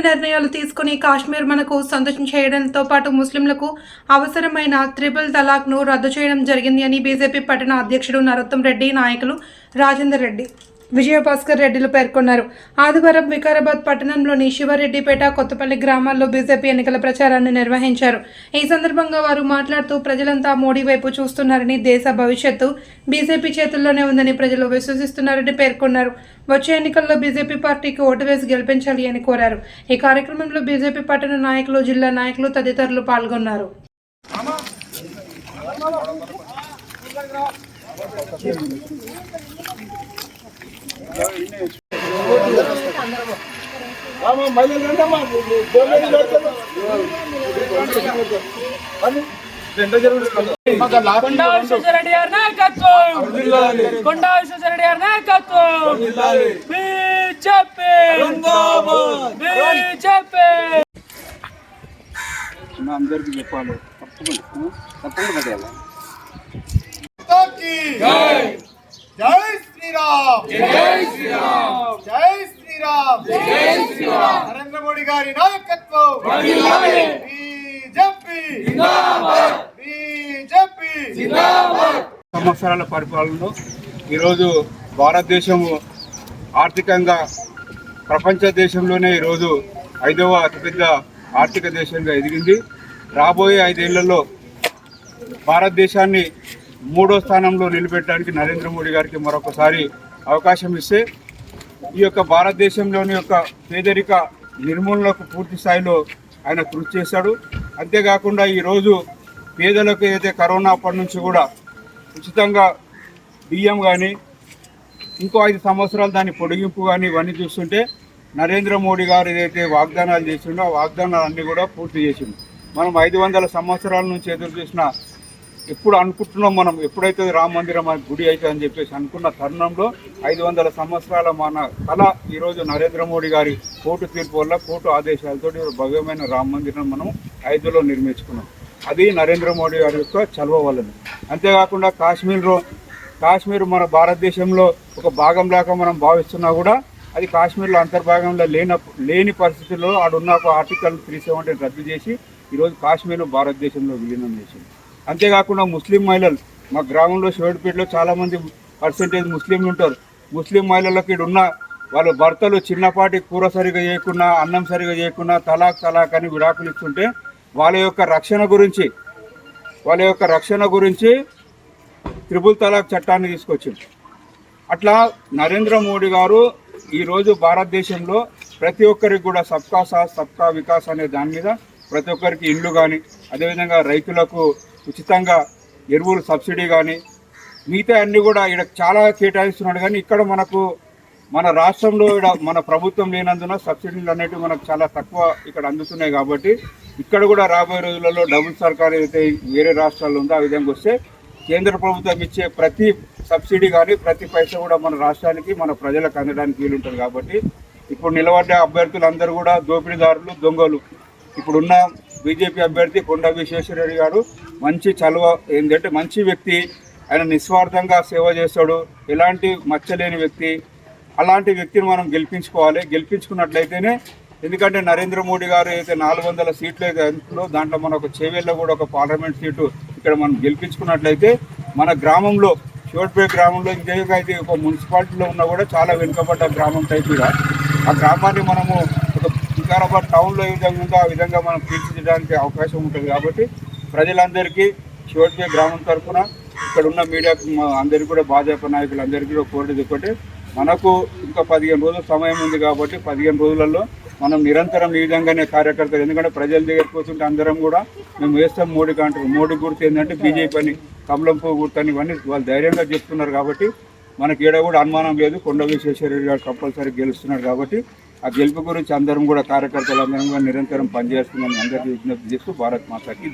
నిర్ణయాలు తీసుకుని కాశ్మీర్ మనకు సంతోషం చేయడంతో పాటు ముస్లింలకు అవసరమైన త్రిపుల్ తలాక్ను రద్దు చేయడం జరిగింది అని బీజేపీ పట్టణ అధ్యక్షుడు నరోత్తం రెడ్డి నాయకులు రాజేందర్ రెడ్డి. విజయభాస్కర్ రెడ్డిలు పేర్కొన్నారు. ఆదివారం వికారాబాద్ పట్టణంలోని శివారెడ్డిపేట కొత్తపల్లి గ్రామాల్లో బీజేపీ ఎన్నికల ప్రచారాన్ని నిర్వహించారు. ఈ సందర్భంగా వారు మాట్లాడుతూ ప్రజలంతా మోడీ వైపు చూస్తున్నారని దేశ భవిష్యత్తు బీజేపీ చేతుల్లోనే ఉందని ప్రజలు విశ్వసిస్తున్నారని పేర్కొన్నారు. వచ్చే ఎన్నికల్లో బీజేపీ పార్టీకి ఓటు వేసి గెలిపించాలి అని కోరారు. ఈ కార్యక్రమంలో బీజేపీ పట్టణ నాయకులు జిల్లా నాయకులు తదితరులు పాల్గొన్నారు. కొండా విశ్వేశ్వరరెడ్డి గారి నాయకత్వం. కొండా విశ్వేశ్వరరెడ్డి గారి నాయకత్వం. బీజేపీ బీజేపీ అందరికి చెప్పాలి. తప్పకుండా. తప్పకుండా నరేంద్ర మోడీ గారి నాయకత్వం. సంవత్సరాల పరిపాలనలో ఈరోజు భారతదేశము ఆర్థికంగా ప్రపంచ దేశంలోనే ఈరోజు ఐదవ అతిపెద్ద ఆర్థిక దేశంగా ఎదిగింది. రాబోయే ఐదేళ్ళలో భారతదేశాన్ని మూడో స్థానంలో నిలబెట్టడానికి నరేంద్ర మోడీ గారికి మరొకసారి అవకాశం ఇస్తే ఈ యొక్క భారతదేశంలోని యొక్క పేదరిక నిర్మూలనకు పూర్తి స్థాయిలో ఆయన కృషి చేశాడు. అంతేకాకుండా ఈరోజు పేదలకు ఏదైతే కరోనా అప్పటి నుంచి కూడా ఉచితంగా బియ్యం కానీ ఇంకో ఐదు సంవత్సరాలు దాని పొడిగింపు కానీ ఇవన్నీ చూస్తుంటే నరేంద్ర మోడీ గారు ఏదైతే వాగ్దానాలు చేసిండో ఆ వాగ్దానాలన్నీ కూడా పూర్తి చేసిండు. మనం ఐదు వందల సంవత్సరాల నుంచి ఎదురు చూసిన ఎప్పుడు అనుకుంటున్నాం మనం? ఎప్పుడైతే రామ మందిరం గుడి అవుతుంది అని చెప్పేసి అనుకున్న తరుణంలో ఐదు వందల సంవత్సరాల మన కళ ఈరోజు నరేంద్ర మోడీ గారి కోర్టు తీర్పు వల్ల కోర్టు ఆదేశాలతో భవ్యమైన రామ మందిరం మనం ఐదులో నిర్మించుకున్నాం. అది నరేంద్ర మోడీ గారి యొక్క చలవ వలన. అంతేకాకుండా కాశ్మీర్లో కాశ్మీర్ మన భారతదేశంలో ఒక భాగం లాగా మనం భావిస్తున్నా కూడా అది కాశ్మీర్లో అంతర్భాగంలో లేన లేని పరిస్థితుల్లో ఆడున్న ఒక ఆర్టికల్ త్రీ సెవెంటీ రద్దు చేసి ఈరోజు కాశ్మీర్ను భారతదేశంలో విలీనం చేసింది. అంతేకాకుండా ముస్లిం మహిళలు మా గ్రామంలో శివడిపేటలో చాలామంది పర్సెంటేజ్ ముస్లింలు ఉంటారు. ముస్లిం మహిళలకు ఇక్కడ ఉన్న వాళ్ళ భర్తలు చిన్నపాటి కూర సరిగా చేయకుండా అన్నం సరిగా చేయకుండా తలాక్ తలాక్ అని విడాకులు ఇస్తుంటే వాళ్ళ యొక్క రక్షణ గురించి వాళ్ళ యొక్క రక్షణ గురించి త్రిపుల్ తలాక్ చట్టాన్ని తీసుకొచ్చింది. అట్లా నరేంద్ర మోడీ గారు ఈరోజు భారతదేశంలో ప్రతి ఒక్కరికి కూడా సబ్కా సాత్ సబ్కా వికాస్ అనే దాని మీద ప్రతి ఒక్కరికి ఇండ్లు కానీ అదేవిధంగా రైతులకు ఉచితంగా ఎరువులు సబ్సిడీ కానీ మిగతా అన్నీ కూడా ఇక్కడ చాలా కేటాయిస్తున్నాడు. కానీ ఇక్కడ మనకు మన రాష్ట్రంలో ఈడ మన ప్రభుత్వం లేనందున సబ్సిడీలు అనేవి మనకు చాలా తక్కువ ఇక్కడ అందుతున్నాయి కాబట్టి ఇక్కడ కూడా రాబోయే రోజులలో డబుల్ సర్కార్ ఏదైతే వేరే రాష్ట్రాల్లో ఉందో ఆ విధంగా వస్తే కేంద్ర ప్రభుత్వం ఇచ్చే ప్రతి సబ్సిడీ కానీ ప్రతి పైసా కూడా మన రాష్ట్రానికి మన ప్రజలకు అందడానికి వీలుంటుంది కాబట్టి ఇప్పుడు నిలబడ్డ అభ్యర్థులందరూ కూడా దోపిడీదారులు దొంగలు. ఇప్పుడున్న బీజేపీ అభ్యర్థి కొండ విశ్వేశ్వరరెడ్డి గారు మంచి చలువ ఏంటంటే మంచి వ్యక్తి ఆయన నిస్వార్థంగా సేవ చేస్తాడు. ఎలాంటి మచ్చలేని వ్యక్తి అలాంటి వ్యక్తిని మనం గెలిపించుకోవాలి. గెలిపించుకున్నట్లయితేనే ఎందుకంటే నరేంద్ర మోడీ గారు అయితే నాలుగు వందల సీట్లు అయితే అందులో దాంట్లో మన ఒక చేవేళ్ళ కూడా ఒక పార్లమెంట్ సీటు ఇక్కడ మనం గెలిపించుకున్నట్లయితే మన గ్రామంలో శివట్పేట గ్రామంలో ఇంకేగా అయితే ఒక మున్సిపాలిటీలో ఉన్నా కూడా చాలా వెనుకబడ్డ గ్రామం టైప్ కూడా ఆ గ్రామాన్ని మనము ఒక వికారాబాద్ టౌన్లో ఏ విధంగా ఉందో ఆ విధంగా మనం తీర్చిదిద్దడానికి అవకాశం ఉంటుంది కాబట్టి ప్రజలందరికీ శివట్పేట గ్రామం తరఫున ఇక్కడ ఉన్న మీడియా అందరికీ కూడా భాజపా నాయకులందరికీ కూడా కోరేది ఒకటి మనకు ఇంకా పదిహేను రోజుల సమయం ఉంది కాబట్టి పదిహేను రోజులలో మనం నిరంతరం ఈ విధంగానే కార్యకర్తలు ఎందుకంటే ప్రజల దగ్గరికి వస్తుంటే అందరం కూడా మేము వేస్తాం మోడీకి అంటారు మోడీ గుర్తు ఏంటంటే బీజేపీ అని కమలం పువ్వు గుర్తు అని ఇవన్నీ వాళ్ళు ధైర్యంగా చెప్తున్నారు కాబట్టి మనకి ఏడా కూడా అనుమానం లేదు. కొండ విశ్వేశ్వరరెడ్డి గారు కంపల్సరీ గెలుస్తున్నారు కాబట్టి ఆ గెలుపు గురించి అందరం కూడా కార్యకర్తలు అందరం కూడా నిరంతరం పనిచేస్తున్నాం అందరికీ విజ్ఞప్తి చేస్తూ భారత్ మాతాకి